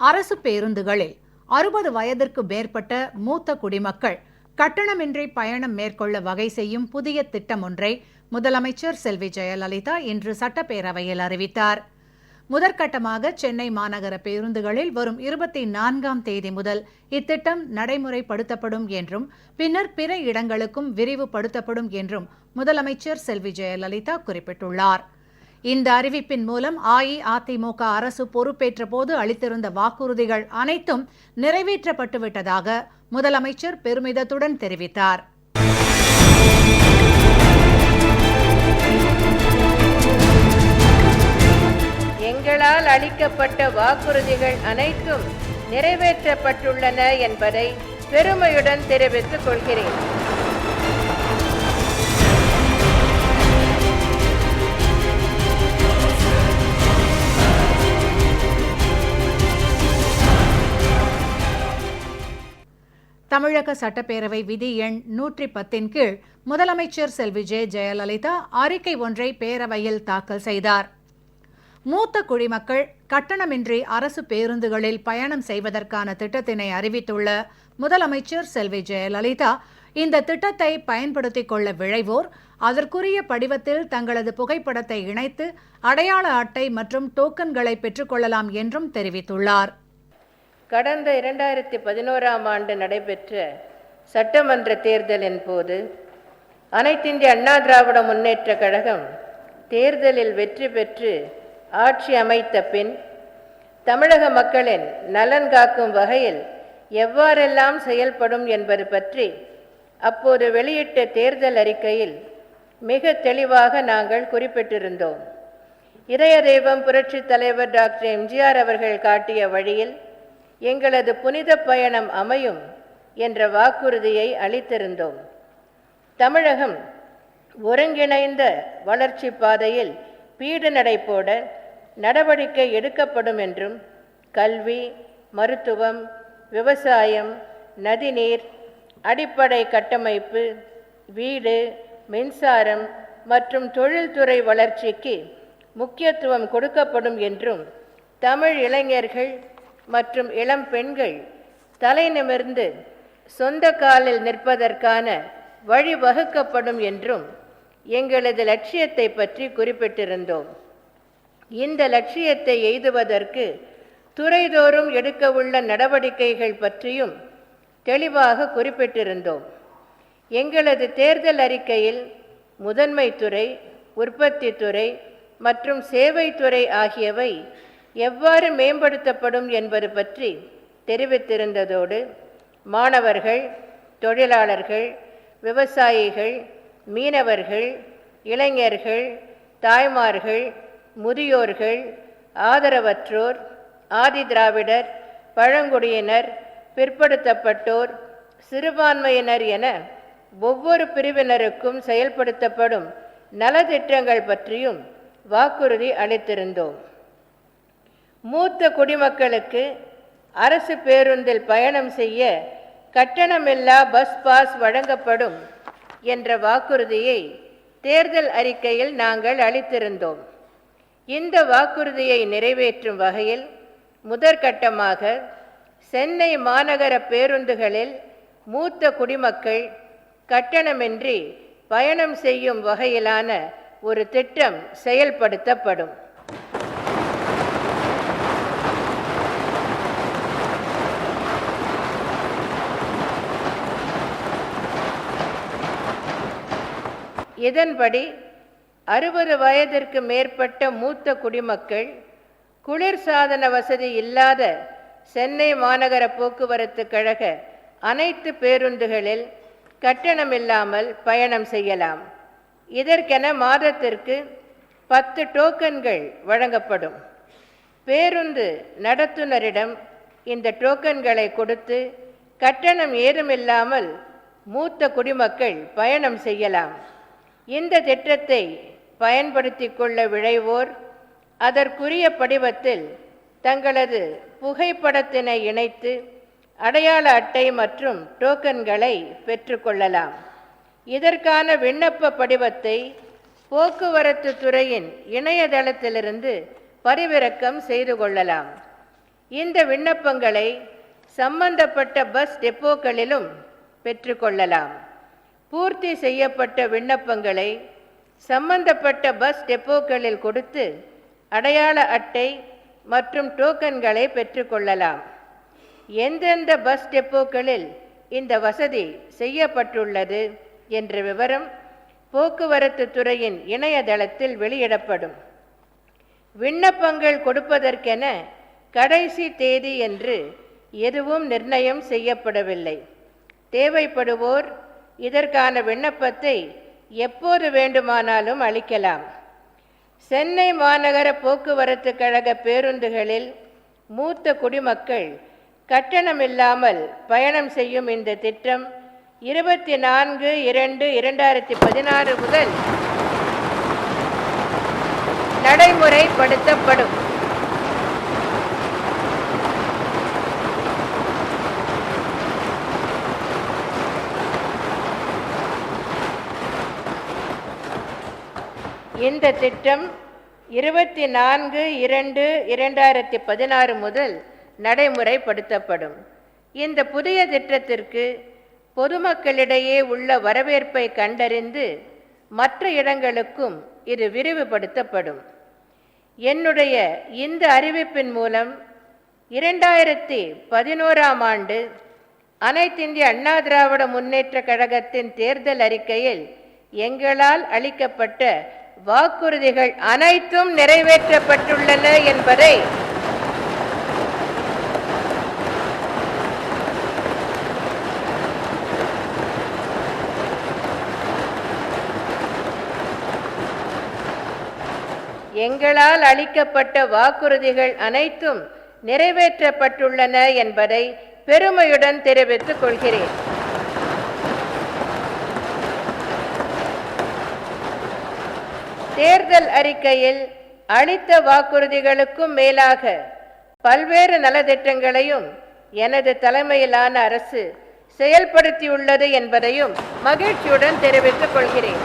அரசு பேருந்துகளில் அறுபது வயதிற்கு மேற்பட்ட மூத்த குடிமக்கள் கட்டணமின்றி பயணம் மேற்கொள்ள வகை செய்யும் புதிய திட்டம் ஒன்றை முதலமைச்சர் செல்வி ஜெயலலிதா இன்று சட்டப்பேரவையில் அறிவித்தார். முதற்கட்டமாக சென்னை மாநகர பேருந்துகளில் வரும் இருபத்தி நான்காம் தேதி முதல் இத்திட்டம் நடைமுறைப்படுத்தப்படும் என்றும் பின்னர் பிற இடங்களுக்கும் விரிவுபடுத்தப்படும் என்றும் முதலமைச்சர் செல்வி ஜெயலலிதா குறிப்பிட்டுள்ளார். இந்த அறிவிப்பின் மூலம் அஇஅதிமுக அரசு பொறுப்பேற்ற போது அளித்திருந்த வாக்குறுதிகள் அனைத்தும் நிறைவேற்றப்பட்டுவிட்டதாக முதலமைச்சர் பெருமிதத்துடன் தெரிவித்தார். எங்களால் அளிக்கப்பட்ட வாக்குறுதிகள் அனைத்தும் நிறைவேற்றப்பட்டுள்ளன என்பதை பெருமையுடன் தெரிவித்துக் கொள்கிறேன். தமிழக சட்டப்பேரவை விதி எண் நூற்றி பத்தின் கீழ் முதலமைச்சர் செல்வி ஜே ஜெயலலிதா அறிக்கை ஒன்றை பேரவையில் தாக்கல் செய்தார். மூத்த குடிமக்கள் கட்டணமின்றி அரசு பேருந்துகளில் பயணம் செய்வதற்கான திட்டத்தினை அறிவித்துள்ள முதலமைச்சர் செல்வி ஜெயலலிதா இந்த திட்டத்தை பயன்படுத்திக் கொள்ள விழைவோர் அதற்குரிய படிவத்தில் தங்களது புகைப்படத்தை இணைத்து அடையாள அட்டை மற்றும் டோக்கன்களை பெற்றுக்கொள்ளலாம் என்றும் தெரிவித்துள்ளார். கடந்த இரண்டாயிரத்தி பதினோராம் ஆண்டு நடைபெற்ற சட்டமன்ற தேர்தலின் போது அனைத்திந்திய அண்ணா திராவிட முன்னேற்ற கழகம் தேர்தலில் வெற்றி பெற்று ஆட்சி அமைத்த பின் தமிழக மக்களின் நலன் காக்கும் வகையில் எவ்வாறெல்லாம் செயல்படும் என்பது பற்றி அப்போது வெளியிட்ட தேர்தல் அறிக்கையில் மிக தெளிவாக நாங்கள் குறிப்பிட்டிருந்தோம். இதய தெய்வம் புரட்சித் தலைவர் டாக்டர் எம்ஜிஆர் அவர்கள் காட்டிய வழியில் எங்களது புனித பயணம் அமையும் என்ற வாக்குறுதியை அளித்திருந்தோம். தமிழகம் ஒருங்கிணைந்த வளர்ச்சி பாதையில் பீடு நடை போட நடவடிக்கை எடுக்கப்படும் என்றும் கல்வி மருத்துவம் விவசாயம் நதிநீர் அடிப்படை கட்டமைப்பு வீடு மின்சாரம் மற்றும் தொழில்துறை வளர்ச்சிக்கு முக்கியத்துவம் கொடுக்கப்படும் என்றும் தமிழ் இளைஞர்கள் மற்றும் இளம் பெண்கள் தலை நிமிர்ந்து சொந்த காலில் நிற்பதற்கான வழி வகுக்கப்படும் என்றும் எங்களது லட்சியத்தை பற்றி குறிப்பிட்டிருந்தோம். இந்த லட்சியத்தை எய்துவதற்கு துறைதோறும் எடுக்கவுள்ள நடவடிக்கைகள் பற்றியும் தெளிவாக குறிப்பிட்டிருந்தோம். எங்களது தேர்தல் அறிக்கையில் முதன்மை துறை உற்பத்தி துறை மற்றும் சேவைத்துறை ஆகியவை எவ்வாறு மேம்படுத்தப்படும் என்பது பற்றி தெரிவித்திருந்ததோடு மாணவர்கள் தொழிலாளர்கள் விவசாயிகள் மீனவர்கள் இளைஞர்கள் தாய்மார்கள் முதியோர்கள் ஆதரவற்றோர் ஆதி திராவிடர் பழங்குடியினர் பிற்படுத்தப்பட்டோர் சிறுபான்மையினர் என ஒவ்வொரு பிரிவினருக்கும் செயல்படுத்தப்படும் நலத்திட்டங்கள் பற்றியும் வாக்குறுதி அளித்திருந்தோம். மூத்த குடிமக்களுக்கு அரசு பேருந்தில் பயணம் செய்ய கட்டணமில்லா பஸ் பாஸ் வழங்கப்படும் என்ற வாக்குறுதியை தேர்தல் அறிக்கையில் நாங்கள் அளித்திருந்தோம். இந்த வாக்குறுதியை நிறைவேற்றும் வகையில் முதற்கட்டமாக சென்னை மாநகர பேருந்துகளில் மூத்த குடிமக்கள் கட்டணமின்றி பயணம் செய்யும் வகையிலான ஒரு திட்டம் செயல்படுத்தப்படும். இதன்படி அறுபது வயதிற்கு மேற்பட்ட மூத்த குடிமக்கள் குளிர்சாதன வசதி இல்லாத சென்னை மாநகர போக்குவரத்து கழக அனைத்து பேருந்துகளில் கட்டணமில்லாமல் பயணம் செய்யலாம். இதற்கென மாதத்திற்கு பத்து டோக்கன்கள் வழங்கப்படும். பேருந்து நடத்துனரிடம் இந்த டோக்கன்களை கொடுத்து கட்டணம் ஏதுமில்லாமல் மூத்த குடிமக்கள் பயணம் செய்யலாம். இந்த திட்டத்தை பயன்படுத்தி கொள்ள விழைவோர் அதற்குரிய படிவத்தில் தங்களது புகைப்படத்தினை இணைத்து அடையாள அட்டை மற்றும் டோக்கன்களை பெற்றுக்கொள்ளலாம் இதற்கான விண்ணப்ப படிவத்தை போக்குவரத்து துறையின் இணையதளத்திலிருந்து பரிவிறக்கம் செய்து கொள்ளலாம். இந்த விண்ணப்பங்களை சம்பந்தப்பட்ட பஸ் டெப்போக்களிலும் பெற்றுக்கொள்ளலாம் பூர்த்தி செய்யப்பட்ட விண்ணப்பங்களை சம்பந்தப்பட்ட பஸ் டெப்போக்களில் கொடுத்து அடையாள அட்டை மற்றும் டோக்கன்களை பெற்றுக்கொள்ளலாம். எந்தெந்த பஸ் டெப்போக்களில் இந்த வசதி செய்யப்பட்டுள்ளது என்ற விவரம் போக்குவரத்து துறையின் இணையதளத்தில் வெளியிடப்படும். விண்ணப்பங்கள் கொடுப்பதற்கென கடைசி தேதி என்று எதுவும் நிர்ணயம் செய்யப்படவில்லை. தேவைப்படுவோர் இதற்கான விண்ணப்பத்தை எப்போது வேண்டுமானாலும் அளிக்கலாம். சென்னை மாநகர போக்குவரத்து கழக பேருந்துகளில் மூத்த குடிமக்கள் கட்டணமில்லாமல் பயணம் செய்யும் இந்த திட்டம் இருபத்தி நான்கு இரண்டு இரண்டாயிரத்தி பதினாறு முதல் நடைமுறைப்படுத்தப்படும். இந்த திட்டம் இருபத்தி நான்கு இரண்டு இரண்டாயிரத்தி பதினாறு முதல் நடைமுறைப்படுத்தப்படும். இந்த புதிய திட்டத்திற்கு பொதுமக்களிடையே உள்ள வரவேற்பை கண்டறிந்து மற்ற இடங்களுக்கும் இது விரிவுபடுத்தப்படும். என்னுடைய இந்த அறிவிப்பின் மூலம் இரண்டாயிரத்தி பதினோராம் ஆண்டு அனைத்திந்திய அண்ணா திராவிட முன்னேற்ற கழகத்தின் தேர்தல் அறிக்கையில் எங்களால் அளிக்கப்பட்ட வாக்குறுதிகள் அனைத்தும் நிறைவேற்றப்பட்டுள்ளன என்பதை எங்களால் அளிக்கப்பட்ட வாக்குறுதிகள் அனைத்தும் நிறைவேற்றப்பட்டுள்ளன என்பதை பெருமையுடன் தெரிவித்துக் கொள்கிறேன். தேர்தல் அறிக்கையில் அளித்த வாக்குறுதிகளுக்கும் மேலாக பல்வேறு நலத்திட்டங்களையும் எனது தலைமையிலான அரசு செயல்படுத்தியுள்ளது என்பதையும் மகிழ்ச்சியுடன் தெரிவித்துக் கொள்கிறேன்.